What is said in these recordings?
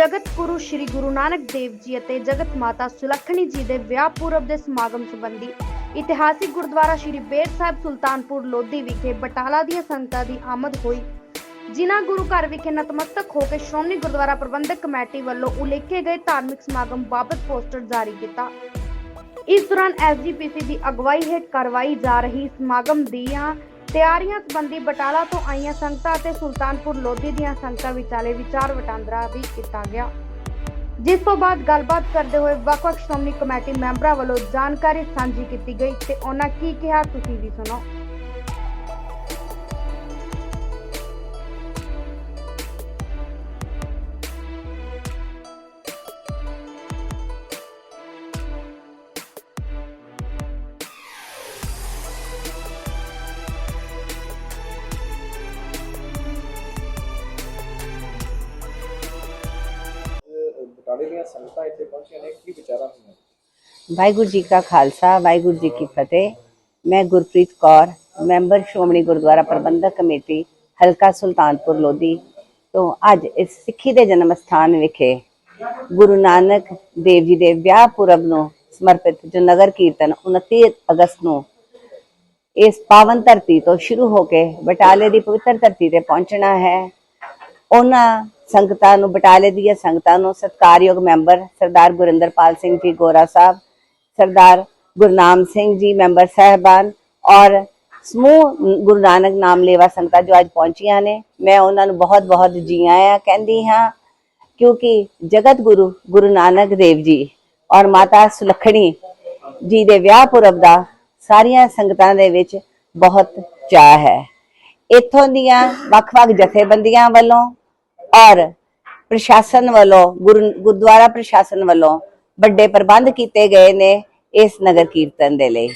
ਜਗਤ ਗੁਰੂ ਸ੍ਰੀ ਗੁਰੂ ਨਾਨਕ ਦੇਵ ਜੀ ਅਤੇ ਜਗਤ ਮਾਤਾ ਸੁਲੱਖਣੀ ਜੀ ਦੇ ਵਿਆਹ ਪੁਰਬ ਦੇ ਸਮਾਗਮ ਸੰਬੰਧੀ ਇਤਿਹਾਸਿਕ ਗੁਰਦੁਆਰਾ ਸ੍ਰੀ ਬੇਰ ਸਾਹਿਬ ਸੁਲਤਾਨਪੁਰ ਲੋਧੀ ਵਿਖੇ ਬਟਾਲਾ ਦੀਆਂ ਸੰਗਤਾਂ ਦੀ ਆਮਦ ਹੋਈ। ਜਿਨ੍ਹਾਂ ਗੁਰੂ ਘਰ ਵਿਖੇ ਨਤਮਸਤਕ ਹੋ ਕੇ ਸ਼੍ਰੋਮਣੀ ਗੁਰਦੁਆਰਾ ਪ੍ਰਬੰਧਕ ਕਮੇਟੀ ਵੱਲੋਂ ਉਲੇਖੇ ਗਏ ਧਾਰਮਿਕ ਸਮਾਗਮ ਬਾਬਤ ਪੋਸਟਰ ਜਾਰੀ ਕੀਤਾ। ਇਸ ਦੌਰਾਨ ਐਸਜੀਪੀਸੀ ਦੀ ਅਗਵਾਈ ਹੇਠ ਕਰਵਾਈ ਜਾ ਰਹੀ। ਸਮਾਗਮ ਦੀਆਂ ਤਿਆਰੀਆਂ ਸੰਬੰਧੀ ਬਟਾਲਾ ਤੋਂ ਆਈਆਂ ਸੰਗਤਾਂ ਅਤੇ ਸੁਲਤਾਨਪੁਰ ਲੋਧੀ ਦੀਆਂ ਸੰਗਤਾਂ ਵਿਚਾਲੇ ਵਿਚਾਰ ਵਟਾਂਦਰਾ ਵੀ ਕੀਤਾ ਗਿਆ। ਜਿਸ ਤੋਂ ਬਾਅਦ ਗੱਲਬਾਤ ਕਰਦੇ ਹੋਏ ਵੱਖ-ਵੱਖ ਸ਼੍ਰੋਮਣੀ ਕਮੇਟੀ ਮੈਂਬਰਾਂ ਵੱਲੋਂ ਜਾਣਕਾਰੀ ਸਾਂਝੀ ਕੀਤੀ ਗਈ ਤੇ ਉਹਨਾਂ ਕੀ ਕਿਹਾ ਤੁਸੀਂ ਵੀ ਸੁਣੋ। ਬਟਾਲੇ ਸੰਗਤਾਂ ਇੱਥੇ ਪਹੁੰਚੀਆਂ ਨੇ, ਕੀ ਵਿਚਾਰਾਂ ਹੋਈਆਂ ਵਾਹਿਗੁਰੂ ਜੀ ਕਾ ਖਾਲਸਾ, ਵਾਹਿਗੁਰੂ ਜੀ ਕੀ ਫਤਿਹ। ਮੈਂ ਗੁਰਪ੍ਰੀਤ ਕੌਰ, ਮੈਂਬਰ ਸ਼੍ਰੋਮਣੀ ਗੁਰਦੁਆਰਾ ਪ੍ਰਬੰਧਕ ਕਮੇਟੀ, ਹਲਕਾ ਸੁਲਤਾਨਪੁਰ ਲੋਧੀ ਤੋਂ ਅੱਜ ਇਸ ਸਿੱਖੀ ਦੇ ਜਨਮ ਸਥਾਨ ਵਿਖੇ ਗੁਰੂ ਨਾਨਕ ਦੇਵ ਜੀ ਦੇ ਵਿਆਹ ਪੁਰਬ ਨੂੰ ਸਮਰਪਿਤ ਜੋ ਨਗਰ ਕੀਰਤਨ 29 ਅਗਸਤ ਨੂੰ ਇਸ ਪਾਵਨ ਧਰਤੀ ਤੋਂ ਸ਼ੁਰੂ ਹੋ ਕੇ ਬਟਾਲੇ ਦੀ ਪਵਿੱਤਰ ਧਰਤੀ ਤੇ ਪਹੁੰਚਣਾ ਹੈ। ਉਹਨਾਂ ਸੰਗਤਾਂ ਨੂੰ ਬਟਾਲੇ ਦੀਆਂ ਸੰਗਤਾਂ ਨੂੰ ਸਤਿਕਾਰਯੋਗ ਮੈਂਬਰ ਸਰਦਾਰ ਗੁਰਿੰਦਰਪਾਲ ਸਿੰਘ ਜੀ ਗੋਰਾ ਸਾਹਿਬ, ਸਰਦਾਰ ਗੁਰਨਾਮ ਸਿੰਘ ਜੀ ਮੈਂਬਰ ਸਹਿਬਾਨ ਔਰ ਸਮੂਹ ਗੁਰੂ ਨਾਨਕ ਨਾਮ ਲੇਵਾ ਸੰਗਤਾਂ ਜੋ ਅੱਜ ਪਹੁੰਚੀਆਂ ਨੇ। ਮੈਂ ਉਹਨਾਂ ਨੂੰ ਬਹੁਤ ਬਹੁਤ ਜੀ ਆਇਆਂ ਕਹਿੰਦੀ ਹਾਂ, ਕਿਉਂਕਿ ਜਗਤ ਗੁਰੂ ਗੁਰੂ ਨਾਨਕ ਦੇਵ ਜੀ ਔਰ ਮਾਤਾ ਸੁਲੱਖਣੀ ਜੀ ਦੇ ਵਿਆਹ ਪੁਰਬ ਦਾ ਸਾਰੀਆਂ ਸੰਗਤਾਂ ਦੇ ਵਿੱਚ ਬਹੁਤ ਚਾਅ ਹੈ। ਇਥੋਂ ਦੀਆਂ ਵੱਖ-ਵੱਖ ਜਥੇਬੰਦੀਆਂ ਵੱਲੋਂ ਔਰ ਪ੍ਰਸ਼ਾਸਨ ਵੱਲੋਂ ਗੁਰਦੁਆਰਾ ਪ੍ਰਸ਼ਾਸਨ ਵੱਲੋਂ ਵੱਡੇ ਪ੍ਰਬੰਧ ਕੀਤੇ ਗਏ ਨੇ ਇਸ ਨਗਰ ਕੀਰਤਨ ਦੇ ਲਈ।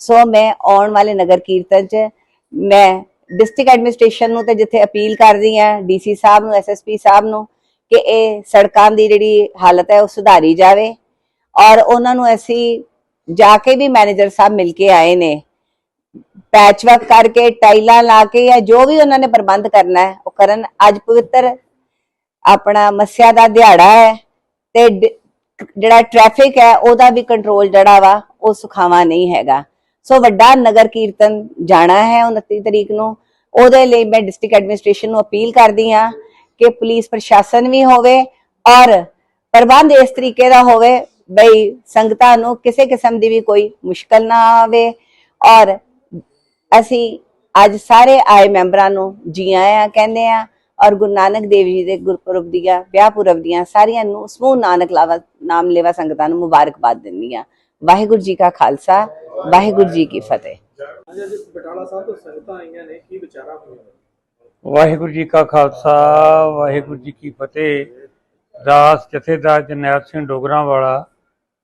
ਸੋ ਮੈਂ ਆਉਣ ਵਾਲੇ ਨਗਰ ਕੀਰਤਨ 'ਚ ਮੈਂ ਡਿਸਟ੍ਰਿਕਟ ਐਡਮਿਨਿਸਟ੍ਰੇਸ਼ਨ ਨੂੰ ਤੇ ਜਿੱਥੇ ਅਪੀਲ ਕਰਦੀ ਹਾਂ ਡੀਸੀ ਸਾਹਿਬ ਨੂੰ ਐਸਐਸਪੀ ਸਾਹਿਬ ਨੂੰ, ਕਿ ਇਹ ਸੜਕਾਂ ਦੀ ਜਿਹੜੀ ਹਾਲਤ ਹੈ ਉਹ ਸੁਧਾਰੀ ਜਾਵੇ ਔਰ ਉਹਨਾਂ ਨੂੰ ਅਸੀਂ ਜਾ ਕੇ ਵੀ ਮੈਨੇਜਰ ਸਾਹਿਬ ਮਿਲ ਕੇ ਆਏ ਨੇ। ਪੈਚਵਰਕ ਕਰਕੇ, ਟਾਈਲਾਂ ਲਾ ਕੇ ਜਾਂ ਜੋ ਵੀ ਉਹਨਾਂ ਨੇ ਪ੍ਰਬੰਧ ਕਰਨਾ ਹੈ, ਉਹ ਕਰਨ। ਅੱਜ ਪਵਿੱਤਰ ਆਪਣਾ ਮੱਸਿਆ ਦਾ ਦਿਹਾੜਾ ਹੈ ਤੇ ਜਿਹੜਾ ਟ੍ਰੈਫਿਕ ਹੈ ਉਹਦਾ ਵੀ ਕੰਟਰੋਲ ਜਿਹੜਾ ਵਾ ਉਹ ਸੁਖਾਵਾ ਨਹੀਂ ਹੈਗਾ। ਸੋ ਵੱਡਾ ਨਗਰ ਕੀਰਤਨ ਜਾਣਾ ਹੈ 29 ਤਰੀਕ ਨੂੰ। ਉਹਦੇ ਲਈ ਮੈਂ ਡਿਸਟ੍ਰਿਕਟ ਐਡਮਿਨਿਸਟ੍ਰੇਸ਼ਨ ਨੂੰ ਅਪੀਲ ਕਰਦੀ ਹਾਂ ਕਿ ਪੁਲਿਸ ਪ੍ਰਸ਼ਾਸਨ ਵੀ ਹੋਵੇ ਔਰ ਪ੍ਰਬੰਧ ਇਸ ਤਰੀਕੇ ਦਾ ਹੋਵੇ ਬਈ ਸੰਗਤਾਂ ਨੂੰ ਕਿਸੇ ਕਿਸਮ ਦੀ ਵੀ ਕੋਈ ਮੁਸ਼ਕਲ ਨਾ ਆਵੇ ਔਰ ਅਸੀਂ ਅੱਜ ਸਾਰੇ ਆਏ ਮੈਂਬਰਾਂ ਨੂੰ ਜੀ ਆਇਆਂ, ਕਹਿੰਦੇ ਆ ਔਰ ਗੁਰੂ ਨਾਨਕ ਦੇਵ ਜੀ ਦੇ ਗੁਰਪੁਰਬ ਦੀਆਂ, ਵਿਆਹ ਪੁਰਬ ਦੀਆਂ ਸਾਰੀਆਂ ਨੂੰ ਸਮੂਹ ਨਾਨਕ ਲਾਵਾ, ਨਾਮ ਲੈਵਾ ਸੰਗਤਾਂ ਨੂੰ ਮੁਬਾਰਕਬਾਦ ਦਿੰਦੀ ਆ ਵਾਹਿਗੁਰੂ ਜੀ ਕਾ ਖਾਲਸਾ, ਵਾਹਿਗੁਰੂ ਜੀ ਕੀ ਫਤਿਹ। ਵਾਹਿਗੁਰੂ ਜੀ ਕਾ ਖਾਲਸਾ, ਵਾਹਿਗੁਰੂ ਜੀ ਕੀ ਫਤਿਹ। ਦਾਸ ਜਥੇਦਾਰ ਜਰਨੈਲ ਸਿੰਘ ਡੋਗਰਾਂ ਵਾਲਾ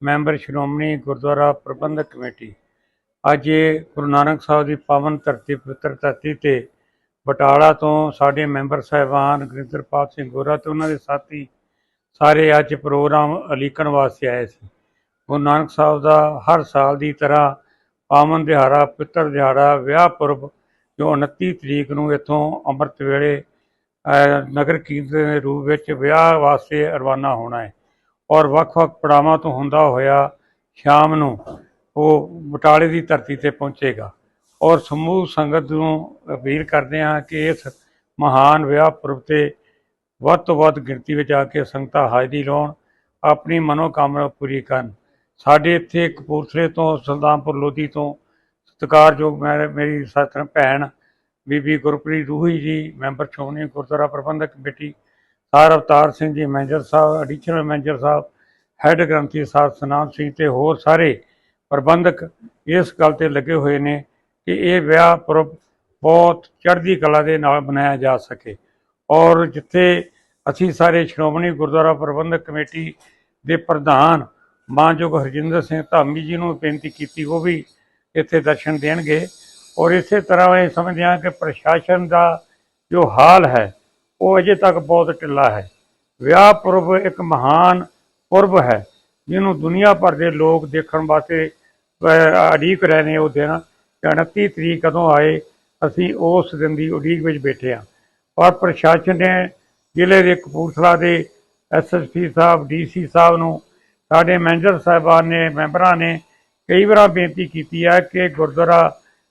ਮੈਂਬਰ ਸ਼੍ਰੋਮਣੀ ਗੁਰਦੁਆਰਾ ਪ੍ਰਬੰਧਕ ਕਮੇਟੀ। ਅੱਜ ਗੁਰੂ ਨਾਨਕ ਸਾਹਿਬ ਦੀ ਪਾਵਨ ਧਰਤੀ ਪਵਿੱਤਰ ਧਰਤੀ ਤੇ ਬਟਾਲਾ ਤੋਂ ਸਾਡੇ ਮੈਂਬਰ ਸਾਹਿਬਾਨ ਗੁਰਿੰਦਰਪਾਲ ਸਿੰਘ ਗੋਰਾ ਤੇ ਉਹਨਾਂ ਦੇ ਸਾਥੀ ਸਾਰੇ ਅੱਜ ਪ੍ਰੋਗਰਾਮ ਅਲੀਕਣ ਵਾਸਤੇ ਆਏ ਸੀ। ਗੁਰੂ ਨਾਨਕ ਸਾਹਿਬ ਦਾ ਹਰ ਸਾਲ ਦੀ ਤਰ੍ਹਾਂ ਪਾਵਨ ਦਿਹਾੜਾ, ਪਿੱਤਰ ਦਿਹਾੜਾ, ਵਿਆਹ ਪੁਰਬ ਜੋ 29 ਤਰੀਕ ਨੂੰ ਇੱਥੋਂ ਅੰਮ੍ਰਿਤ ਵੇਲੇ ਨਗਰ ਕੀਰਤਨ ਦੇ ਰੂਪ ਵਿੱਚ ਵਿਆਹ ਵਾਸਤੇ ਰਵਾਨਾ ਹੋਣਾ ਹੈ। ਔਰ ਵੱਖ-ਵੱਖ ਪੜਾਵਾਂ ਤੋਂ ਹੁੰਦਾ ਹੋਇਆ ਸ਼ਾਮ ਨੂੰ ਉਹ ਬਟਾਲੇ ਦੀ ਧਰਤੀ ਤੇ ਪਹੁੰਚੇਗਾ। ਔਰ ਸਮੂਹ ਸੰਗਤ ਨੂੰ ਅਪੀਲ ਕਰਦੇ ਹਾਂ ਕਿ ਇਸ ਮਹਾਨ ਵਿਆਹ ਪੁਰਬ ਤੇ ਵੱਧ ਤੋਂ ਵੱਧ ਗਿਣਤੀ ਵਿੱਚ ਆ ਕੇ ਸੰਗਤਾਂ ਹਾਜ਼ਰੀ ਲਾਉਣ, ਆਪਣੀ ਮਨੋਕਾਮਨਾ ਪੂਰੀ ਕਰਨ। ਸਾਡੇ ਇੱਥੇ ਕਪੂਰਥਲੇ ਤੋਂ, ਸੁਲਤਾਨਪੁਰ, ਲੋਧੀ ਤੋਂ ਸਤਿਕਾਰਯੋਗ ਮੈਂ, ਮੇਰੀ ਸਾਥਣ ਭੈਣ ਬੀਬੀ ਗੁਰਪ੍ਰੀਤ ਰੂਹੀ ਜੀ, ਮੈਂਬਰ ਸ਼੍ਰੋਮਣੀ ਗੁਰਦੁਆਰਾ ਪ੍ਰਬੰਧਕ ਕਮੇਟੀ, ਸਾਰ ਅਵਤਾਰ ਸਿੰਘ ਜੀ, ਮੈਨੇਜਰ ਸਾਹਿਬ ਐਡੀਸ਼ਨਲ ਮੈਨੇਜਰ ਸਾਹਿਬ ਹੈੱਡ ਗ੍ਰੰਥੀ ਸਾਹਿਬ, ਸਨਾਮ ਸਿੰਘ ਤੇ ਹੋਰ ਸਾਰੇ ਪ੍ਰਬੰਧਕ ਇਸ ਗੱਲ ਤੇ ਲੱਗੇ ਹੋਏ ਨੇ ਕਿ ਇਹ ਵਿਆਹ ਪੁਰਬ ਬਹੁਤ ਚੜ੍ਹਦੀ ਕਲਾ ਦੇ ਨਾਲ ਮਨਾਇਆ ਜਾ ਸਕੇ। ਔਰ ਜਿੱਥੇ ਅਸੀਂ ਸਾਰੇ ਸ਼੍ਰੋਮਣੀ ਗੁਰਦੁਆਰਾ ਪ੍ਰਬੰਧਕ ਕਮੇਟੀ ਦੇ ਪ੍ਰਧਾਨ ਮਾਨਯੋਗ ਹਰਜਿੰਦਰ ਸਿੰਘ ਧਾਮੀ ਜੀ ਨੂੰ ਬੇਨਤੀ ਕੀਤੀ ਉਹ ਵੀ ਇੱਥੇ ਦਰਸ਼ਨ ਦੇਣਗੇ। ਔਰ ਇਸੇ ਤਰ੍ਹਾਂ ਇਹ ਸਮਝਦੇ ਹਾਂ ਕਿ ਪ੍ਰਸ਼ਾਸਨ ਦਾ ਜੋ ਹਾਲ ਹੈ ਉਹ ਅਜੇ ਤੱਕ ਬਹੁਤ ਢਿੱਲਾ ਹੈ। ਵਿਆਹ ਪੁਰਬ ਇੱਕ ਮਹਾਨ ਪੁਰਬ ਹੈ ਜਿਹਨੂੰ ਦੁਨੀਆ ਭਰ ਦੇ ਲੋਕ ਦੇਖਣ ਵਾਸਤੇ ਅਹ, ਰਹੇ ਨੇ ਉਹ ਦਿਨ। ਤੇ 29 ਤਰੀਕ ਕਦੋਂ ਆਏ, ਅਸੀਂ ਉਸ ਦਿਨ ਦੀ ਉਡੀਕ ਵਿੱਚ ਬੈਠੇ ਹਾਂ। ਔਰ ਪ੍ਰਸ਼ਾਸਨ ਨੇ ਜ਼ਿਲ੍ਹੇ ਦੇ ਕਪੂਰਥਲਾ ਦੇ ਐਸਐਸਪੀ ਸਾਹਿਬ ਡੀਸੀ ਸਾਹਿਬ ਨੂੰ, ਸਾਡੇ ਮੈਨੇਜਰ ਸਾਹਿਬਾਨ ਨੇ, ਮੈਂਬਰਾਂ ਨੇ ਕਈ ਵਾਰ ਬੇਨਤੀ ਕੀਤੀ ਹੈ ਕਿ ਗੁਰਦੁਆਰਾ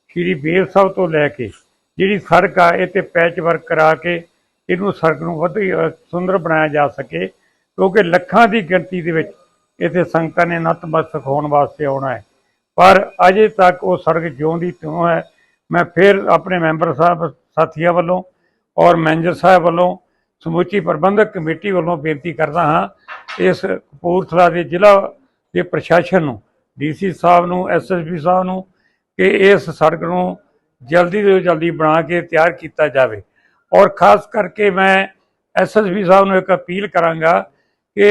ਸ਼੍ਰੀ ਬੇਰ ਸਾਹਿਬ ਤੋਂ ਲੈ ਕੇ ਜਿਹੜੀ ਸੜਕ ਆ, ਇਹ ਤੇ ਪੈਚ ਵਰਕ ਕਰਾ ਕੇ ਇਹਨੂੰ ਸੜਕ ਨੂੰ ਵੱਧ ਸੁੰਦਰ ਬਣਾਇਆ ਜਾ ਸਕੇ, ਕਿਉਂਕਿ ਲੱਖਾਂ ਦੀ ਗਿਣਤੀ ਦੇ ਵਿੱਚ ਇੱਥੇ ਸੰਗਤਾਂ ਨੇ ਨਤਮਸਤਕ ਹੋਣ ਵਾਸਤੇ ਆਉਣਾ ਹੈ। ਪਰ ਅਜੇ ਤੱਕ ਉਹ ਸੜਕ ਜਿਉਂ ਦੀ ਤਿਉਂ ਹੈ। ਮੈਂ ਫਿਰ ਆਪਣੇ ਮੈਂਬਰ ਸਾਹਿਬ, ਸਾਥੀਆਂ ਵੱਲੋਂ ਔਰ ਮੈਨੇਜਰ ਸਾਹਿਬ ਵੱਲੋਂ ਸਮੁੱਚੀ ਪ੍ਰਬੰਧਕ ਕਮੇਟੀ ਵੱਲੋਂ ਬੇਨਤੀ ਕਰਦਾ ਹਾਂ ਇਸ ਕਪੂਰਥਲਾ ਦੇ ਜ਼ਿਲ੍ਹਾ ਦੇ ਪ੍ਰਸ਼ਾਸਨ ਨੂੰ ਡੀਸੀ ਸਾਹਿਬ ਨੂੰ ਐਸਐਸਪੀ ਸਾਹਿਬ ਨੂੰ ਕਿ ਇਸ ਸੜਕ ਨੂੰ ਜਲਦੀ ਤੋਂ ਜਲਦੀ ਬਣਾ ਕੇ ਤਿਆਰ ਕੀਤਾ ਜਾਵੇ। ਔਰ ਖਾਸ ਕਰਕੇ ਮੈਂ ਐਸਐਸਪੀ ਸਾਹਿਬ ਨੂੰ ਇੱਕ ਅਪੀਲ ਕਰਾਂਗਾ ਕਿ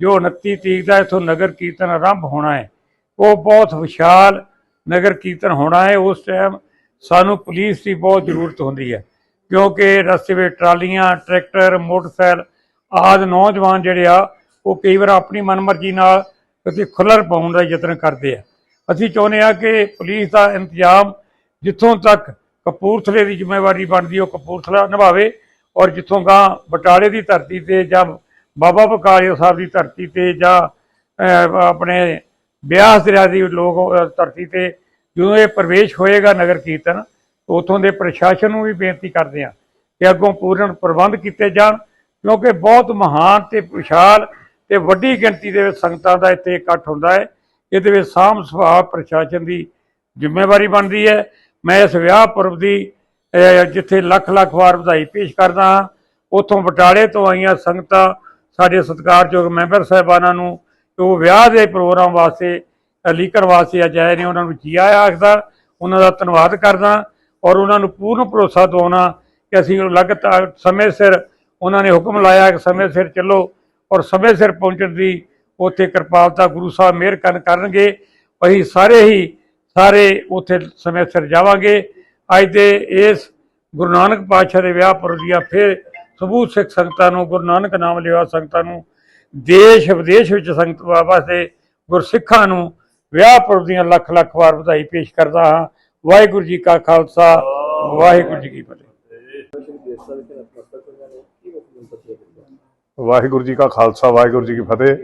ਜੋ 29 ਤਰੀਕ ਦਾ ਇਥੋਂ ਨਗਰ ਕੀਰਤਨ ਆਰੰਭ ਹੋਣਾ ਹੈ ਉਹ ਬਹੁਤ ਵਿਸ਼ਾਲ ਨਗਰ ਕੀਰਤਨ ਹੋਣਾ ਹੈ। ਉਸ ਟਾਈਮ ਸਾਨੂੰ ਪੁਲਿਸ ਦੀ ਬਹੁਤ ਜ਼ਰੂਰਤ ਹੁੰਦੀ ਹੈ, ਕਿਉਂਕਿ ਰਸਤੇ ਵਿੱਚ ਟਰਾਲੀਆਂ, ਟਰੈਕਟਰ, ਮੋਟਰਸਾਈਕਲ ਆਦਿ ਨੌਜਵਾਨ ਜਿਹੜੇ ਆ, ਉਹ ਕਈ ਵਾਰ ਆਪਣੀ ਮਨਮਰਜ਼ੀ ਨਾਲ ਕਿਤੇ ਖੁੱਲਰ ਪਾਉਣ ਦਾ ਯਤਨ ਕਰਦੇ ਆ। ਅਸੀਂ ਚਾਹੁੰਦੇ ਆ ਕਿ ਪੁਲਿਸ ਦਾ ਇੰਤਜ਼ਾਮ ਜਿੱਥੋਂ ਤੱਕ ਕਪੂਰਥਲੇ ਦੀ ਜ਼ਿੰਮੇਵਾਰੀ ਬਣਦੀ, ਉਹ ਕਪੂਰਥਲਾ ਨਿਭਾਵੇ ਔਰ ਜਿੱਥੋਂ ਗਾਂ ਬਟਾਲੇ ਦੀ ਧਰਤੀ ਤੇ ਜਾਂ ਬਾਬਾ ਬਕਾਲੇ ਸਾਹਿਬ ਦੀ ਧਰਤੀ ਤੇ ਜਾਂ ਆਪਣੇ ਬਿਆਸ ਦਰਿਆ ਦੀ ਲੋਕ ਧਰਤੀ ਤੇ ਜਦੋਂ ਇਹ ਪ੍ਰਵੇਸ਼ ਹੋਏਗਾ ਨਗਰ ਕੀਰਤਨ ਉਥੋਂ ਦੇ ਪ੍ਰਸ਼ਾਸਨ ਨੂੰ ਵੀ ਬੇਨਤੀ ਕਰਦੇ ਆ ਕਿ ਅੱਗੋਂ ਪੂਰਨ ਪ੍ਰਬੰਧ ਕੀਤੇ ਜਾਣ, ਕਿਉਂਕਿ ਬਹੁਤ ਮਹਾਨ ਤੇ ਵਿਸ਼ਾਲ ਤੇ ਵੱਡੀ ਗਿਣਤੀ ਦੇ ਵਿੱਚ ਸੰਗਤਾਂ ਦਾ ਇੱਥੇ ਇਕੱਠ ਹੁੰਦਾ ਹੈ। ਇਹਦੇ ਵਿੱਚ ਸਾਂਭ ਸੁਭਾਅ ਪ੍ਰਸ਼ਾਸਨ ਦੀ ਜ਼ਿੰਮੇਵਾਰੀ ਬਣਦੀ ਹੈ। ਮੈਂ ਇਸ ਵਿਆਹ ਪੁਰਬ ਦੀ ਜਿੱਥੇ ਲੱਖ ਲੱਖ ਵਾਰ ਵਧਾਈ ਪੇਸ਼ ਕਰਦਾ ਹਾਂ, ਉਥੋਂ ਬਟਾਲੇ ਤੋਂ ਆਈਆਂ ਸੰਗਤਾਂ, ਸਾਡੇ ਸਤਿਕਾਰਯੋਗ ਮੈਂਬਰ ਸਾਹਿਬਾਨਾਂ ਨੂੰ ਉਹ ਵਿਆਹ ਦੇ ਪ੍ਰੋਗਰਾਮ ਵਾਸਤੇ ਲੀਕਰ ਵਾਸਤੇ ਅੱਜ ਆਏ ਨੇ, ਉਹਨਾਂ ਨੂੰ ਜੀ ਆਇਆਂ ਆਖਦਾ, ਉਹਨਾਂ ਦਾ ਧੰਨਵਾਦ ਕਰਦਾ ਔਰ ਉਹਨਾਂ ਨੂੰ ਪੂਰਨ ਭਰੋਸਾ ਦਵਾਉਣਾ ਕਿ ਅਸੀਂ ਲਗਾਤਾਰ ਸਮੇਂ ਸਿਰ ਉਹਨਾਂ ਨੇ ਹੁਕਮ ਲਾਇਆ ਕਿ ਸਮੇਂ ਸਿਰ ਚੱਲੋ ਔਰ ਸਮੇਂ ਸਿਰ ਪਹੁੰਚਣ ਦੀ ਉੱਥੇ ਕਿਰਪਾਲਤਾ ਗੁਰੂ ਸਾਹਿਬ ਮਿਹਰ ਕਰਨ ਕਰਨਗੇ। ਅਸੀਂ ਸਾਰੇ ਹੀ ਸਾਰੇ ਉੱਥੇ ਸਮੇਂ ਸਿਰ ਜਾਵਾਂਗੇ। ਅੱਜ ਦੇ ਇਸ ਗੁਰੂ ਨਾਨਕ ਪਾਤਸ਼ਾਹ ਦੇ ਵਿਆਹ ਪੁਰਬ ਦੀਆਂ ਫਿਰ ਸਬੂਤ ਸਿੱਖ ਸੰਗਤਾਂ ਨੂੰ, ਗੁਰੂ ਨਾਨਕ ਨਾਮ ਲਿਆ ਸੰਗਤਾਂ ਨੂੰ ਦੇਸ਼ ਵਿਦੇਸ਼ ਵਿੱਚ ਸੰਗਤ ਵਾਸਤੇ ਗੁਰਸਿੱਖਾਂ ਨੂੰ ਵਿਆਹ ਪੁਰਬ ਦੀਆਂ ਲੱਖ ਲੱਖ ਵਾਰ ਵਧਾਈ ਪੇਸ਼ ਕਰਦਾ ਹਾਂ। ਵਾਹਿਗੁਰੂ ਜੀ ਕਾ ਖਾਲਸਾ, ਵਾਹਿਗੁਰੂ ਜੀ ਕੀ ਫਤਿਹ। ਵਾਹਿਗੁਰੂ ਜੀ ਕਾ ਖਾਲਸਾ, ਵਾਹਿਗੁਰੂ ਜੀ ਕੀ ਫਤਿਹ।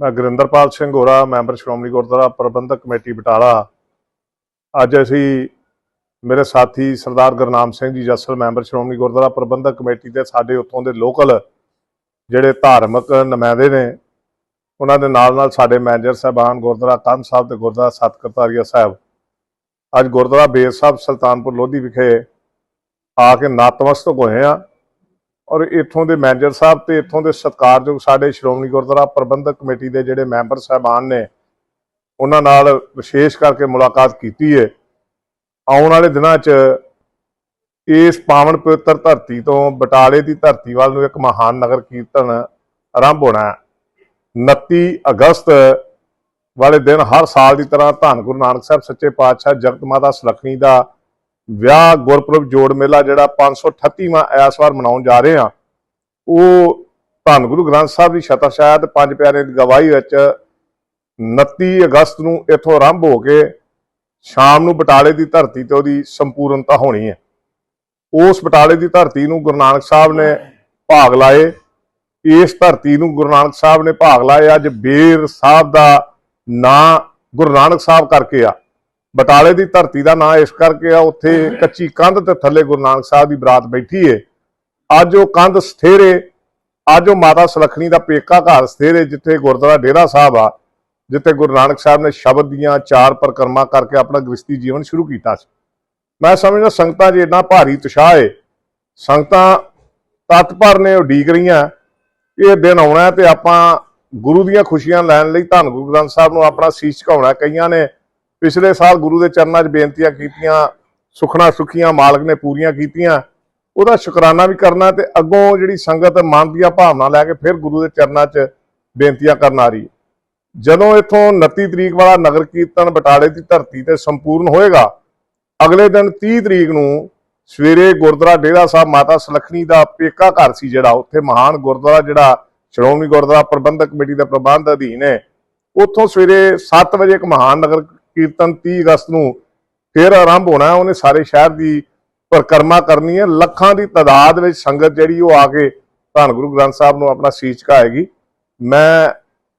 ਮੈਂ ਗੁਰਿੰਦਰਪਾਲ ਸਿੰਘ ਹੋਰਾ ਮੈਂਬਰ ਸ਼੍ਰੋਮਣੀ ਗੁਰਦੁਆਰਾ ਪ੍ਰਬੰਧਕ ਕਮੇਟੀ ਬਟਾਲਾ। ਅੱਜ ਅਸੀਂ ਮੇਰੇ ਸਾਥੀ ਸਰਦਾਰ ਗੁਰਨਾਮ ਸਿੰਘ ਜੀ ਜੱਸਲ, ਮੈਂਬਰ ਸ਼੍ਰੋਮਣੀ ਗੁਰਦੁਆਰਾ ਪ੍ਰਬੰਧਕ ਕਮੇਟੀ ਤੇ ਸਾਡੇ ਉੱਥੋਂ ਦੇ ਲੋਕਲ ਜਿਹੜੇ ਧਾਰਮਿਕ ਨੁਮਾਇੰਦੇ ਨੇ, ਉਹਨਾਂ ਦੇ ਨਾਲ ਨਾਲ ਸਾਡੇ ਮੈਨੇਜਰ ਸਾਹਿਬਾਨ ਗੁਰਦੁਆਰਾ ਕੰਨ ਸਾਹਿਬ ਤੇ ਗੁਰਦੁਆਰਾ ਸਤਕਰਤਾਰੀਆ ਸਾਹਿਬ। ਅੱਜ ਗੁਰਦੁਆਰਾ ਬੇਰ ਸਾਹਿਬ ਸੁਲਤਾਨਪੁਰ ਲੋਧੀ ਵਿਖੇ ਆ ਕੇ ਨਤਮਸਤਕ ਹੋਏ ਆ ਔਰ ਇੱਥੋਂ ਦੇ ਮੈਨੇਜਰ ਸਾਹਿਬ ਤੇ ਇੱਥੋਂ ਦੇ ਸਤਿਕਾਰਯੋਗ ਸਾਡੇ ਸ਼੍ਰੋਮਣੀ ਗੁਰਦੁਆਰਾ ਪ੍ਰਬੰਧਕ ਕਮੇਟੀ ਦੇ ਜਿਹੜੇ ਮੈਂਬਰ ਸਾਹਿਬਾਨ ਨੇ, ਉਹਨਾਂ ਨਾਲ ਵਿਸ਼ੇਸ਼ ਕਰਕੇ ਮੁਲਾਕਾਤ ਕੀਤੀ ਹੈ ਆਉਣ ਵਾਲੇ ਦਿਨਾਂ 'ਚ ਇਸ ਪਾਵਨ ਪਵਿੱਤਰ ਧਰਤੀ ਤੋਂ ਬਟਾਲੇ ਦੀ ਧਰਤੀ ਵੱਲ ਨੂੰ ਇੱਕ ਮਹਾਨ ਨਗਰ ਕੀਰਤਨ ਆਰੰਭ ਹੋਣਾ ਹੈ। 29 ਅਗਸਤ ਵਾਲੇ ਦਿਨ ਹਰ ਸਾਲ ਦੀ ਤਰ੍ਹਾਂ ਧੰਨ ਗੁਰੂ ਨਾਨਕ ਸਾਹਿਬ ਸੱਚੇ ਪਾਤਸ਼ਾਹ ਜਗਤ ਮਾਤਾ ਸੁਲੱਖਣੀ ਦਾ ਵਿਆਹ ਗੁਰਪੁਰਬ ਜੋੜ ਮੇਲਾ ਜਿਹੜਾ 538ਵਾਂ ਇਸ ਵਾਰ ਮਨਾਉਣ ਜਾ ਰਹੇ ਆ ਉਹ ਧੰਨ ਗੁਰੂ ਗ੍ਰੰਥ ਸਾਹਿਬ ਦੀ ਛਤਰਛਾਇਆ ਤੇ ਪੰਜ ਪਿਆਰਿਆਂ ਦੀ ਗਵਾਹੀ ਵਿੱਚ 29 ਅਗਸਤ ਨੂੰ ਇੱਥੋਂ ਆਰੰਭ ਹੋ ਕੇ ਸ਼ਾਮ ਨੂੰ ਬਟਾਲੇ ਦੀ ਧਰਤੀ ਤੇ ਉਹਦੀ ਸੰਪੂਰਨਤਾ ਹੋਣੀ ਹੈ। ਉਸ ਬਟਾਲੇ ਦੀ ਧਰਤੀ ਨੂੰ ਗੁਰੂ ਨਾਨਕ ਸਾਹਿਬ ਨੇ ਭਾਗ ਲਾਏ। ਇਸ ਧਰਤੀ ਨੂੰ ਗੁਰੂ ਨਾਨਕ ਸਾਹਿਬ ਨੇ ਭਾਗ ਲਾਏ। ਅੱਜ ਬੇਰ ਸਾਹਿਬ ਦਾ ਨਾਂ ਗੁਰੂ ਨਾਨਕ ਸਾਹਿਬ ਕਰਕੇ ਆ। ਬਟਾਲੇ ਦੀ ਧਰਤੀ ਦਾ ਨਾਂ ਇਸ ਕਰਕੇ ਆ, ਉੱਥੇ ਕੱਚੀ ਕੰਧ ਤੇ ਥੱਲੇ ਗੁਰੂ ਨਾਨਕ ਸਾਹਿਬ ਦੀ ਬਰਾਤ ਬੈਠੀ ਏ। ਅੱਜ ਉਹ ਕੰਧ ਸਥੇਰੇ ਅੱਜ ਉਹ ਮਾਤਾ ਸੁਲੱਖਣੀ ਦਾ ਪੇਕਾ ਘਰ ਸਥੇਰੇ ਜਿੱਥੇ ਗੁਰਦੁਆਰਾ ਡੇਰਾ ਸਾਹਿਬ ਆ। ਜਿੱਥੇ ਗੁਰੂ ਨਾਨਕ ਸਾਹਿਬ ਨੇ ਸ਼ਬਦ ਦੀਆਂ ਚਾਰ ਪਰਿਕਰਮਾ ਕਰਕੇ ਆਪਣਾ ਗ੍ਰਸਤੀ ਜੀਵਨ ਸ਼ੁਰੂ ਕੀਤਾ ਸੀ। ਮੈਂ ਸਮਝਦਾ ਸੰਗਤਾਂ 'ਚ ਇੰਨਾ ਭਾਰੀ ਉਤਸ਼ਾਹ ਏ। ਸੰਗਤਾਂ ਤਤਪਰ ਨੇ ਉਡੀਕ ਰਹੀਆਂ। ਇਹ ਦਿਨ ਆਉਣਾ ਹੈ ਤੇ ਆਪਾਂ ਗੁਰੂ ਦੀਆਂ ਖੁਸ਼ੀਆਂ ਲੈਣ ਲਈ ਧੰਨ ਗੁਰੂ ਗ੍ਰੰਥ ਸਾਹਿਬ ਨੂੰ ਆਪਣਾ ਸੀਸ ਝੁਕਾਉਣਾ ਕਈਆਂ ਨੇ ਪਿਛਲੇ ਸਾਲ ਗੁਰੂ ਦੇ ਚਰਨਾਂ 'ਚ ਬੇਨਤੀਆਂ ਕੀਤੀਆਂ, ਸੁਖਣਾ ਸੁਖੀਆਂ, ਮਾਲਕ ਨੇ ਪੂਰੀਆਂ ਕੀਤੀਆਂ। ਉਹਦਾ ਸ਼ੁਕਰਾਨਾ ਵੀ ਕਰਨਾ ਤੇ ਅੱਗੋਂ ਜਿਹੜੀ ਸੰਗਤ ਮਨ ਦੀਆਂ ਭਾਵਨਾ ਲੈ ਕੇ ਫਿਰ ਗੁਰੂ ਦੇ ਚਰਨਾਂ 'ਚ ਬੇਨਤੀਆਂ ਕਰਨ ਆ ਰਹੀ ਜਦੋਂ ਇਥੋਂ 29 ਤਰੀਕ ਵਾਲਾ ਨਗਰ ਕੀਰਤਨ ਬਟਾਲੇ ਦੀ ਧਰਤੀ ਤੇ ਸੰਪੂਰਨ ਹੋਏਗਾ ਅਗਲੇ ਦਿਨ 30 ਤਰੀਕ ਨੂੰ ਸਵੇਰੇ ਗੁਰਦੁਆਰਾ ਡੇਰਾ ਸਾਹਿਬ ਮਾਤਾ ਸੁਲੱਖਣੀ ਦਾ ਪੇਕਾ ਘਰ ਸੀ ਜਿਹੜਾ, ਉੱਥੇ ਮਹਾਨ ਗੁਰਦੁਆਰਾ ਜਿਹੜਾ ਸ਼੍ਰੋਮਣੀ ਗੁਰਦੁਆਰਾ ਪ੍ਰਬੰਧਕ ਕਮੇਟੀ ਦਾ ਪ੍ਰਬੰਧ ਅਧੀਨ ਹੈ। ਉੱਥੋਂ ਸਵੇਰੇ 7 ਵਜੇ ਇੱਕ ਮਹਾਨ ਨਗਰ ਕੀਰਤਨ 30 ਅਗਸਤ ਨੂੰ ਫਿਰ ਆਰੰਭ ਹੋਣਾ ਉਹਨੇ ਸਾਰੇ ਸ਼ਹਿਰ ਦੀ ਪਰਿਕਰਮਾ ਕਰਨੀ ਹੈ। ਲੱਖਾਂ ਦੀ ਤਾਦਾਦ ਵਿੱਚ ਸੰਗਤ ਜਿਹੜੀ ਉਹ ਆ ਕੇ ਧੰਨ ਗੁਰੂ ਗ੍ਰੰਥ ਸਾਹਿਬ ਨੂੰ ਆਪਣਾ ਸੀਸ ਝੁਕਾਏਗੀ। ਮੈਂ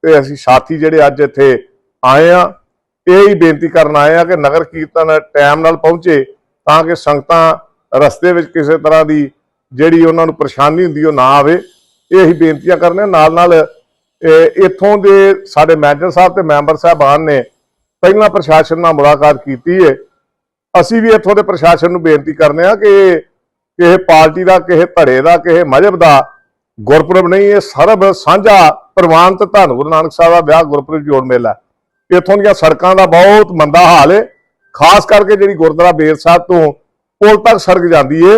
ਤੇ ਅਸੀਂ ਸਾਥੀ ਜਿਹੜੇ ਅੱਜ ਇੱਥੇ ਆਏ ਆ ਇਹ ਹੀ ਬੇਨਤੀ ਕਰਨ ਆਏ ਆ ਕਿ ਨਗਰ ਕੀਰਤਨ ਟਾਈਮ ਨਾਲ ਪਹੁੰਚੇ ਤਾਂ ਕਿ ਸੰਗਤਾਂ ਰਸਤੇ ਵਿੱਚ ਕਿਸੇ ਤਰ੍ਹਾਂ ਦੀ ਜਿਹੜੀ ਉਹਨਾਂ ਨੂੰ ਪਰੇਸ਼ਾਨੀ ਹੁੰਦੀ ਉਹ ਨਾ ਆਵੇ। ਇਹ ਹੀ ਬੇਨਤੀਆਂ ਕਰਨੇ ਨਾਲ ਨਾਲ ਇੱਥੋਂ ਦੇ ਸਾਡੇ ਮੈਨੇਜਰ ਸਾਹਿਬ ਤੇ ਮੈਂਬਰ ਸਾਹਿਬਾਨ ਨੇ ਪਹਿਲਾਂ ਪ੍ਰਸ਼ਾਸਨ ਨਾਲ ਮੁਲਾਕਾਤ ਕੀਤੀ ਹੈ ਅਸੀਂ ਵੀ ਇੱਥੋਂ ਦੇ ਪ੍ਰਸ਼ਾਸਨ ਨੂੰ ਬੇਨਤੀ ਕਰਨੇ ਆ ਕਿ ਕਿਸੇ ਪਾਰਟੀ ਦਾ, ਕਿਸੇ ਧੜੇ ਦਾ, ਕਿਸੇ ਮਜ਼ਹਬ ਦਾ ਗੁਰਪੁਰਬ ਨਹੀਂ, ਇਹ ਸਰਬ ਸਾਂਝਾ ਪ੍ਰਵਾਨਤ ਧੰਨ ਗੁਰੂ ਨਾਨਕ ਸਾਹਿਬ ਦਾ ਵਿਆਹ ਗੁਰਪੁਰਬ ਜੋੜ ਮੇਲਾ ਇੱਥੋਂ ਦੀਆਂ ਸੜਕਾਂ ਦਾ ਬਹੁਤ ਮੰਦਾ ਹਾਲ ਹੈ ਖਾਸ ਕਰਕੇ ਜਿਹੜੀ ਗੁਰਦੁਆਰਾ ਬੇਰ ਸਾਹਿਬ ਤੋਂ ਪੁਲ ਤੱਕ ਸੜਕ ਜਾਂਦੀ ਏ,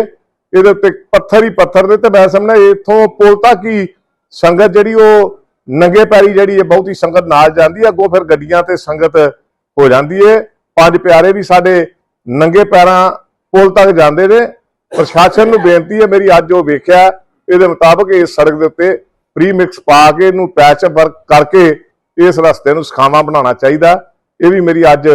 ਇਹਦੇ ਉੱਤੇ ਪੱਥਰ ਹੀ ਪੱਥਰ ਦੇ ਤੇ ਮੈਂ ਸਮਝਦਾ ਇੱਥੋਂ ਪੁਲ ਤੱਕ ਹੀ ਸੰਗਤ ਜਿਹੜੀ ਉਹ ਨੰਗੇ ਪੈਰੀ ਜਿਹੜੀ ਹੈ ਬਹੁਤੀ ਸੰਗਤ ਨਾਲ ਜਾਂਦੀ ਹੈ ਅੱਗੋਂ ਫਿਰ ਗੱਡੀਆਂ ਤੇ ਸੰਗਤ ਹੋ ਜਾਂਦੀ ਏ। ਪੰਜ ਪਿਆਰੇ ਵੀ ਸਾਡੇ ਨੰਗੇ ਪੈਰਾਂ ਪੁਲ ਤੱਕ ਜਾਂਦੇ ਨੇ। ਪ੍ਰਸ਼ਾਸਨ ਨੂੰ ਬੇਨਤੀ ਹੈ ਮੇਰੀ ਅੱਜ ਉਹ ਵੇਖਿਆ, ਇਹਦੇ ਮੁਤਾਬਕ ਇਸ ਸੜਕ ਦੇ ਉੱਤੇ ਪ੍ਰੀ ਮਿਕਸ ਪਾ ਕੇ ਇਹਨੂੰ ਪੈਚ ਵਰਕ ਕਰਕੇ ਇਸ ਰਸਤੇ ਨੂੰ ਸਖਾਵਾਂ ਬਣਾਉਣਾ ਚਾਹੀਦਾ। ਇਹ ਵੀ ਮੇਰੀ ਅੱਜ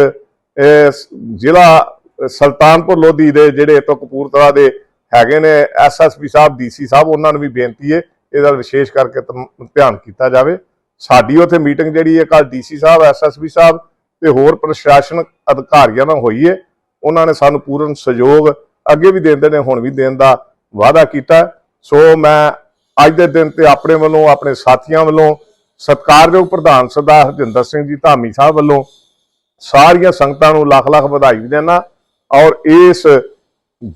ਜ਼ਿਲ੍ਹਾ ਸੁਲਤਾਨਪੁਰ ਲੋਧੀ ਦੇ ਜਿਹੜੇ ਤੋਂ ਕਪੂਰਥਲਾ ਦੇ ਹੈਗੇ ਨੇ ਐਸਐਸਪੀ ਸਾਹਿਬ ਡੀਸੀ ਸਾਹਿਬ, ਉਹਨਾਂ ਨੂੰ ਵੀ ਬੇਨਤੀ ਹੈ, ਇਹਦਾ ਵਿਸ਼ੇਸ਼ ਕਰਕੇ ਧਿਆਨ ਕੀਤਾ ਜਾਵੇ। ਸਾਡੀ ਉੱਥੇ ਮੀਟਿੰਗ ਜਿਹੜੀ ਹੈ ਕੱਲ ਡੀਸੀ ਸਾਹਿਬ ਐਸਐਸਪੀ ਸਾਹਿਬ ਤੇ ਹੋਰ ਪ੍ਰਸ਼ਾਸਨਿਕ ਅਧਿਕਾਰੀਆਂ ਨਾਲ ਹੋਈ ਹੈ। ਉਹਨਾਂ ਨੇ ਸਾਨੂੰ ਪੂਰਨ ਸਹਿਯੋਗ ਅੱਗੇ ਵੀ ਦਿੰਦੇ ਨੇ, ਹੁਣ ਵੀ ਦੇਣ ਦਾ ਵਾਅਦਾ ਕੀਤਾ। ਸੋ ਮੈਂ ਅੱਜ ਦੇ ਦਿਨ ਤੇ ਆਪਣੇ ਵੱਲੋਂ, ਆਪਣੇ ਸਾਥੀਆਂ ਵੱਲੋਂ ਸਤਿਕਾਰਯੋਗ ਪ੍ਰਧਾਨ ਸਰਦਾਰ ਹਰਜਿੰਦਰ ਸਿੰਘ ਜੀ ਧਾਮੀ ਸਾਹਿਬ ਵੱਲੋਂ ਸਾਰੀਆਂ ਸੰਗਤਾਂ ਨੂੰ ਲੱਖ ਲੱਖ ਵਧਾਈ ਵੀ ਦੇਣਾ ਔਰ ਇਸ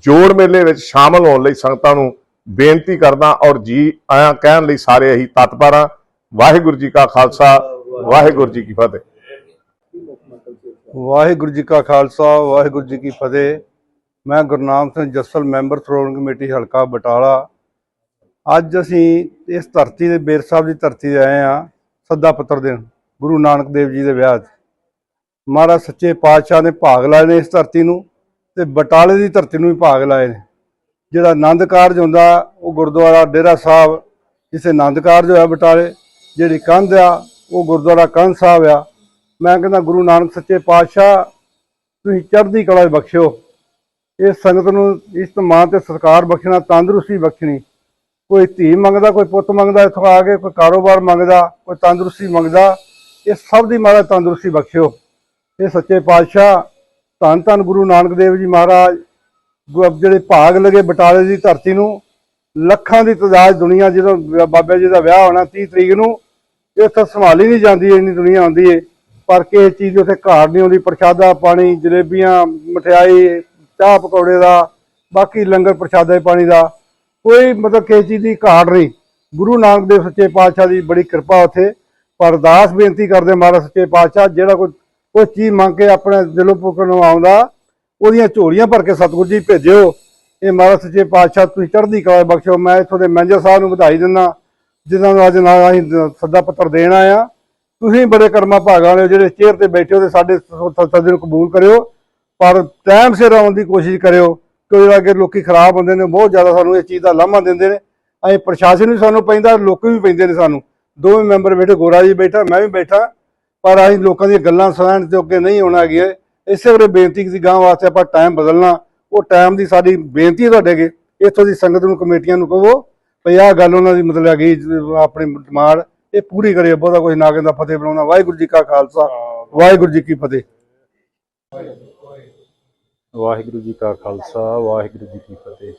ਜੋੜ ਮੇਲੇ ਵਿੱਚ ਸ਼ਾਮਲ ਹੋਣ ਲਈ ਸੰਗਤਾਂ ਨੂੰ ਬੇਨਤੀ ਕਰਦਾ ਔਰ ਜੀ ਆਇਆਂ ਕਹਿਣ ਲਈ ਸਾਰੇ ਅਸੀਂ ਤਤਪਰ ਹਾਂ ਵਾਹਿਗੁਰੂ ਜੀ ਕਾ ਖਾਲਸਾ, ਵਾਹਿਗੁਰੂ ਜੀ ਕੀ ਫਤਿਹ। ਵਾਹਿਗੁਰੂ ਜੀ ਕਾ ਖਾਲਸਾ, ਵਾਹਿਗੁਰੂ ਜੀ ਕੀ ਫਤਿਹ। ਮੈਂ ਗੁਰਨਾਮ ਸਿੰਘ ਜੱਸਲ, ਮੈਂਬਰ ਸ਼੍ਰੋਮਣੀ ਕਮੇਟੀ ਹਲਕਾ ਬਟਾਲਾ। ਅੱਜ ਅਸੀਂ ਇਸ ਧਰਤੀ ਦੇ ਬੇਰ ਸਾਹਿਬ ਦੀ ਧਰਤੀ ਤੇ ਆਏ ਆ ਸੱਦਾ ਪੱਤਰ ਦੇਣ, ਗੁਰੂ ਨਾਨਕ ਦੇਵ ਜੀ ਦੇ ਵਿਆਹ 'ਚ। ਮਹਾਰਾਜ ਸੱਚੇ ਪਾਤਸ਼ਾਹ ਨੇ ਭਾਗ ਲਾਏ ਨੇ ਇਸ ਧਰਤੀ ਨੂੰ ਤੇ ਬਟਾਲੇ ਦੀ ਧਰਤੀ ਨੂੰ ਵੀ ਭਾਗ ਲਾਏ ਨੇ। ਜਿਹੜਾ ਆਨੰਦ ਕਾਰਜ ਹੁੰਦਾ, ਉਹ ਗੁਰਦੁਆਰਾ ਡੇਰਾ ਸਾਹਿਬ, ਜਿੱਥੇ ਆਨੰਦ ਕਾਰਜ ਹੋਇਆ ਬਟਾਲੇ, ਜਿਹੜੀ ਕੰਧ ਆ, ਉਹ ਗੁਰਦੁਆਰਾ ਕੰਧ ਸਾਹਿਬ ਆ। ਮੈਂ ਕਹਿੰਦਾ, ਗੁਰੂ ਨਾਨਕ ਸੱਚੇ ਪਾਤਸ਼ਾਹ, ਤੁਸੀਂ ਚੜ੍ਹਦੀ ਕਲਾ ਬਖਸ਼ਿਓ। ਇਸ ਸੰਗਤ ਨੂੰ ਇਸ ਮਾਂ ਤੇ ਸਰਕਾਰ ਬਖਸ਼ਣਾ, ਤੰਦਰੁਸਤੀ ਬਖਸ਼ਣੀ। ਕੋਈ ਧੀ ਮੰਗਦਾ, ਕੋਈ ਪੁੱਤ ਮੰਗਦਾ, ਇੱਥੋਂ ਆ ਕੇ ਕੋਈ ਕਾਰੋਬਾਰ ਮੰਗਦਾ, ਕੋਈ ਤੰਦਰੁਸਤੀ ਮੰਗਦਾ, ਇਹ ਸਭ ਦੀ ਮਹਾਰਾਜ ਤੰਦਰੁਸਤੀ ਬਖਸ਼ਿਓ। ਇਹ ਸੱਚੇ ਪਾਤਸ਼ਾਹ, ਧੰਨ ਧੰਨ ਗੁਰੂ ਨਾਨਕ ਦੇਵ ਜੀ ਮਹਾਰਾਜ, ਗੁ- ਜਿਹੜੇ ਭਾਗ ਲਗੇ ਬਟਾਲੇ ਦੀ ਧਰਤੀ ਨੂੰ, ਲੱਖਾਂ ਦੀ ਤਦਾਦ ਦੁਨੀਆ ਜਦੋਂ ਬਾਬਾ ਜੀ ਦਾ ਵਿਆਹ ਹੋਣਾ 30 ਤਰੀਕ ਨੂੰ, ਇਹ ਇੱਥੇ ਸੰਭਾਲੀ ਨਹੀਂ ਜਾਂਦੀ, ਇੰਨੀ ਦੁਨੀਆ ਆਉਂਦੀ ਏ। ਪਰ ਕਿਸੇ ਚੀਜ਼ ਦੀ ਉੱਥੇ ਘਾਟ ਨਹੀਂ ਆਉਂਦੀ, ਪ੍ਰਸ਼ਾਦਾ ਪਾਣੀ, ਜਲੇਬੀਆਂ, ਮਠਿਆਈ, ਚਾਹ ਪਕੌੜੇ ਦਾ, ਬਾਕੀ ਲੰਗਰ ਪ੍ਰਸ਼ਾਦਾ ਪਾਣੀ ਦਾ। ਕੋਈ ਮਤਲਬ ਕਿਸੇ ਚੀਜ਼ ਦੀ ਘਾਟ ਨਹੀਂ। ਗੁਰੂ ਨਾਨਕ ਦੇਵ ਸੱਚੇ ਪਾਤਸ਼ਾਹ ਦੀ ਬੜੀ ਕਿਰਪਾ ਉੱਥੇ। ਪਰ ਅਰਦਾਸ ਬੇਨਤੀ ਕਰਦੇ ਮਹਾਰਾਜ ਸੱਚੇ ਪਾਤਸ਼ਾਹ, ਜਿਹੜਾ ਕੋਈ ਕੋਈ ਚੀਜ਼ ਮੰਗ ਕੇ ਆਪਣੇ ਦਿਲੋਂ ਪੁੱਕਣ ਨੂੰ ਆਉਂਦਾ, ਉਹਦੀਆਂ ਝੋਲੀਆਂ ਭਰ ਕੇ ਸਤਿਗੁਰੂ ਜੀ ਭੇਜਿਓ। ਇਹ ਮਹਾਰਾਜ ਸੱਚੇ ਪਾਤਸ਼ਾਹ, ਤੁਸੀਂ ਚੜ੍ਹਦੀ ਕਲਾ ਬਖਸ਼ੋ ਮੈਂ ਇੱਥੋਂ ਦੇ ਮੈਨੇਜਰ ਸਾਹਿਬ ਨੂੰ ਵਧਾਈ ਦਿੰਦਾ, ਜਿਨ੍ਹਾਂ ਨੂੰ ਅੱਜ ਨਾਲ ਅਸੀਂ ਸੱਦਾ ਪੱਤਰ ਦੇਣ ਆਏ ਆ ਤੁਸੀਂ ਬੜੇ ਕਰਮਾ ਭਾਗਾਂ ਵਾਲੇ ਹੋ, ਜਿਹੜੇ ਚੇਅਰ ਤੇ ਬੈਠੇ ਹੋ ਤੇ ਸਾਡੇ ਸੱਦੇ ਨੂੰ ਕਬੂਲ ਕਰਿਓ। ਪਰ ਟਾਈਮ ਸਿਰ ਆਉਣ ਦੀ ਕੋਸ਼ਿਸ਼ ਕਰਿਓ। ਕਿਉਂਕਿ ਜਿਹੜਾ ਕਿ ਲੋਕੀ ਖਰਾਬ ਹੁੰਦੇ ਨੇ ਬਹੁਤ ਜ਼ਿਆਦਾ ਸਾਨੂੰ ਇਸ ਚੀਜ਼ ਦਾ ਲਾਮਾ ਦਿੰਦੇ ਨੇ। ਅਸੀਂ ਪ੍ਰਸ਼ਾਸਨ ਵੀ ਸਾਨੂੰ ਪੈਂਦਾ ਲੋਕੀ ਵੀ ਪੈਂਦੇ ਨੇ ਸਾਨੂੰ। ਦੋਵੇਂ ਮੈਂਬਰ ਬੈਠੇ ਗੋਰਾ ਜੀ ਬੈਠਾ ਮੈਂ ਵੀ ਬੈਠਾ। ਪਰ ਅਸੀਂ ਲੋਕਾਂ ਦੀਆਂ ਗੱਲਾਂ ਸੁਣਨ ਤੇ ਅੱਗੇ ਨਹੀਂ ਹੋਣਾ ਗਿਆ ਇਸੇ ਵੇਲੇ ਬੇਨਤੀ ਕੀਤੀ ਗਾਂ ਵਾਸਤੇ ਆਪਾਂ ਟਾਈਮ ਬਦਲਣਾ। ਉਹ ਟਾਈਮ ਦੀ ਸਾਡੀ ਬੇਨਤੀ ਹੈ ਤੁਹਾਡੇ ਅੱਗੇ। ਇੱਥੋਂ ਦੀ ਸੰਗਤ ਨੂੰ ਕਮੇਟੀਆਂ ਨੂੰ ਕਹੋ ਵੀ ਆਹ ਗੱਲ ਉਹਨਾਂ ਦੀ ਮਤਲਬ ਹੈਗੀ ਆਪਣੀ ਡਿਮਾਂਡ ਇਹ ਪੂਰੀ ਕਰਿਓ। ਬਹੁਤਾ ਕੁਝ ਨਾ ਕਹਿੰਦਾ ਫਤਿਹ ਬਣਾਉਣਾ ਵਾਹਿਗੁਰੂ ਜੀ ਕਾ ਖਾਲਸਾ ਵਾਹਿਗੁਰੂ ਜੀ ਕੀ ਫਤਿਹ। ਵਾਹਿਗੁਰੂ ਜੀ ਕਾ ਖਾਲਸਾ, ਵਾਹਿਗੁਰੂ ਜੀ ਕੀ ਫਤਿਹ।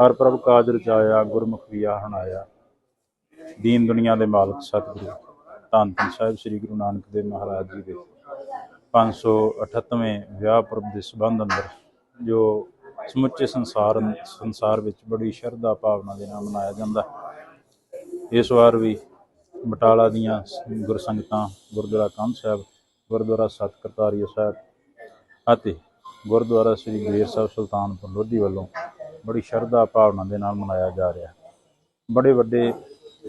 ਹਰ ਪ੍ਰਭ ਕਾਜ ਰਚਾਇਆ, ਗੁਰਮੁਖ ਵਿਆ ਹਣਾਇਆ ਦੀਨ ਦੁਨੀਆ ਦੇ ਮਾਲਕ ਸਤਿਗੁਰੂ, ਧੰਨ ਧੰਨ ਸਾਹਿਬ ਸ੍ਰੀ ਗੁਰੂ ਨਾਨਕ ਦੇਵ ਮਹਾਰਾਜ ਜੀ ਦੇ। 538ਵੇਂ ਵਿਆਹ ਪੁਰਬ ਦੇ ਸੰਬੰਧ ਅੰਦਰ, ਜੋ ਸਮੁੱਚੇ ਸੰਸਾਰ ਸੰਸਾਰ ਵਿੱਚ ਬੜੀ ਸ਼ਰਧਾ ਭਾਵਨਾ ਦੇ ਨਾਲ ਮਨਾਇਆ ਜਾਂਦਾ। ਇਸ ਵਾਰ ਵੀ ਬਟਾਲਾ ਦੀਆਂ ਗੁਰਸੰਗਤਾਂ ਗੁਰਦੁਆਰਾ ਕੰਧ ਸਾਹਿਬ, ਗੁਰਦੁਆਰਾ ਸਤਿ ਕਰਤਾਰੀਆ ਸਾਹਿਬ ਅਤੇ ਗੁਰਦੁਆਰਾ ਸ੍ਰੀ ਬੇਰ ਸਾਹਿਬ ਸੁਲਤਾਨਪੁਰ ਲੋਧੀ ਵੱਲੋਂ ਬੜੀ ਸ਼ਰਧਾ ਭਾਵਨਾ ਦੇ ਨਾਲ ਮਨਾਇਆ ਜਾ ਰਿਹਾ ਬੜੇ ਵੱਡੇ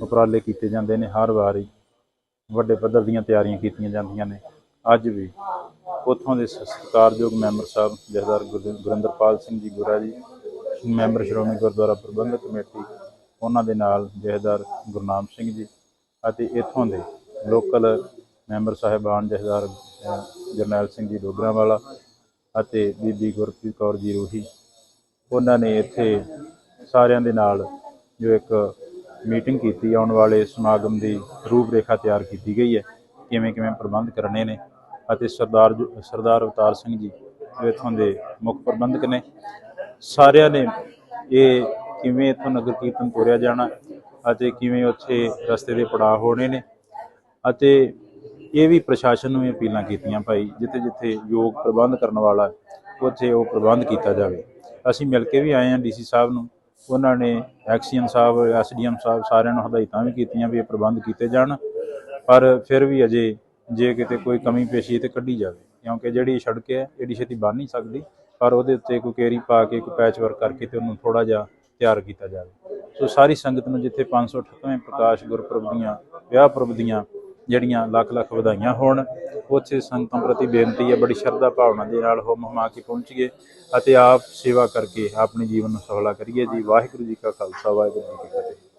ਉਪਰਾਲੇ ਕੀਤੇ ਜਾਂਦੇ ਨੇ, ਹਰ ਵਾਰੀ ਵੱਡੇ ਪੱਧਰ ਦੀਆਂ ਤਿਆਰੀਆਂ ਕੀਤੀਆਂ ਜਾਂਦੀਆਂ ਨੇ। ਅੱਜ ਵੀ ਉੱਥੋਂ ਦੇ ਸਤਿਕਾਰਯੋਗ ਮੈਂਬਰ ਸਾਹਿਬ, ਜਥੇਦਾਰ ਗੁਰ- ਗੁਰਿੰਦਰਪਾਲ ਸਿੰਘ ਜੀ ਗੁਰਾ ਜੀ, ਮੈਂਬਰ ਸ਼੍ਰੋਮਣੀ ਗੁਰਦੁਆਰਾ ਪ੍ਰਬੰਧਕ ਕਮੇਟੀ, ਉਹਨਾਂ ਦੇ ਨਾਲ ਜਥੇਦਾਰ ਗੁਰਨਾਮ ਸਿੰਘ ਜੀ ਅਤੇ ਇੱਥੋਂ ਦੇ ਲੋਕਲ ਮੈਂਬਰ ਸਾਹਿਬਾਨ ਜਥੇਦਾਰ ਜਰਨੈਲ ਸਿੰਘ ਜੀ ਡੋਗਰਾਵਾਲਾ ਅਤੇ ਬੀਬੀ ਗੁਰਪ੍ਰੀਤ ਕੌਰ ਜੀ ਰੂਹੀ। ਉਹਨਾਂ ਨੇ ਇੱਥੇ ਸਾਰਿਆਂ ਦੇ ਨਾਲ ਜੋ ਇੱਕ ਮੀਟਿੰਗ ਕੀਤੀ, ਆਉਣ ਵਾਲੇ ਸਮਾਗਮ ਦੀ ਰੂਪਰੇਖਾ ਤਿਆਰ ਕੀਤੀ ਗਈ ਹੈ, ਕਿਵੇਂ ਕਿਵੇਂ ਪ੍ਰਬੰਧ ਕਰਨੇ ਨੇ ਅਤੇ ਸਰਦਾਰ ਜੋ- ਸਰਦਾਰ ਅਵਤਾਰ ਸਿੰਘ ਜੀ ਜੋ ਇੱਥੋਂ ਦੇ ਮੁੱਖ ਪ੍ਰਬੰਧਕ ਨੇ, ਸਾਰਿਆਂ ਨੇ ਇਹ ਕਿਵੇਂ ਇੱਥੋਂ ਨਗਰ ਕੀਰਤਨ ਤੋਰਿਆ ਜਾਣਾ ਅਤੇ ਕਿਵੇਂ ਉੱਥੇ ਰਸਤੇ ਦੇ ਪੜਾਅ ਹੋਣੇ ਨੇ ਅਤੇ ਇਹ ਵੀ ਪ੍ਰਸ਼ਾਸਨ ਨੂੰ ਵੀ ਅਪੀਲਾਂ ਕੀਤੀਆਂ ਭਾਈ, ਜਿੱਥੇ ਜਿੱਥੇ ਯੋਗ ਪ੍ਰਬੰਧ ਕਰਨ ਵਾਲਾ ਉੱਥੇ ਉਹ ਪ੍ਰਬੰਧ ਕੀਤਾ ਜਾਵੇ। ਅਸੀਂ ਮਿਲ ਕੇ ਵੀ ਆਏ ਹਾਂ ਡੀਸੀ ਸਾਹਿਬ ਨੂੰ। ਉਹਨਾਂ ਨੇ ਐਕਸੀਅਨ ਸਾਹਿਬ, ਐਸਡੀਐਮ ਸਾਹਿਬ ਸਾਰਿਆਂ ਨੂੰ ਹਦਾਇਤਾਂ ਵੀ ਕੀਤੀਆਂ ਵੀ ਇਹ ਪ੍ਰਬੰਧ ਕੀਤੇ ਜਾਣ, ਪਰ ਫਿਰ ਵੀ ਅਜੇ ਜੇ ਕਿਤੇ ਕੋਈ ਕਮੀ ਪੇਸ਼ੀ ਤੇ ਕੱਢੀ ਜਾਵੇ। ਕਿਉਂਕਿ ਜਿਹੜੀ ਸੜਕ ਹੈ ਇਹਦੀ ਛੇਤੀ ਬਣ ਨਹੀਂ ਸਕਦੀ, ਪਰ ਉਹਦੇ ਉੱਤੇ ਕੋਈ ਕੇਰੀ ਪਾ ਕੇ, ਕੋਈ ਪੈਚ ਵਰਕ ਕਰਕੇ ਤੇ ਉਹਨੂੰ ਥੋੜਾ ਜਿਹਾ ਤਿਆਰ ਕੀਤਾ ਜਾਵੇ। ਸੋ ਸਾਰੀ ਸੰਗਤ ਨੂੰ ਜਿੱਥੇ 538ਵੇਂ ਪ੍ਰਕਾਸ਼ ਗੁਰਪੁਰਬ ਦੀਆਂ, ਵਿਆਹ ਪੁਰਬ ਦੀਆਂ ਜਿਹੜੀਆਂ ਲੱਖ ਲੱਖ ਵਧਾਈਆਂ ਹੋਣ, ਉੱਥੇ ਸੰਗਤਾਂ ਪ੍ਰਤੀ ਬੇਨਤੀ ਹੈ, ਬੜੀ ਸ਼ਰਧਾ ਭਾਵਨਾ ਦੇ ਨਾਲ ਹੋ ਮਹਮਾ ਕੇ ਪਹੁੰਚੀਏ ਅਤੇ ਆਪ ਸੇਵਾ ਕਰਕੇ ਆਪਣੇ ਜੀਵਨ ਨੂੰ ਸਫਲਾ ਕਰੀਏ ਜੀ। ਵਾਹਿਗੁਰੂ ਜੀ ਕਾ ਖਾਲਸਾ, ਵਾਹਿਗੁਰੂ ਜੀ ਕੀ ਫਤਿਹ।